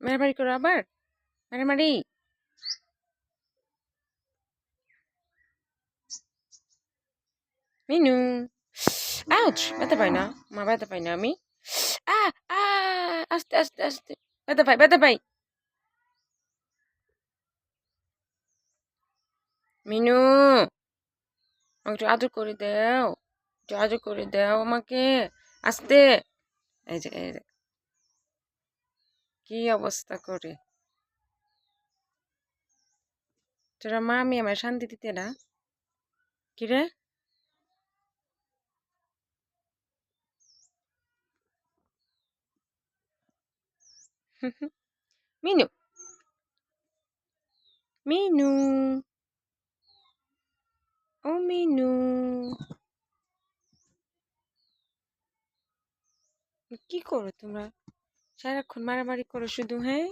মারামারি করো আবার? মারামারি মিনু। আউচ, ব্যথা পাই না। মা, ব্যথা পাই না আমি। আ আ, আস্তে আস্তে আস্তে। ব্যথা পাই ব্যথা পাই। মিনু, আমাকে আদর করে দাও। একটু আদর করে দাও আমাকে। আস্তে। এই যে এই যে। কি অবস্থা করে? তোরা মা আমি আমার শান্তি দিতে না? কি রে? মিনু। মিনু। ও মিনু। কি করো তোমরা? সারাক্ষণ মারামারি করো শুধু হ্যাঁ?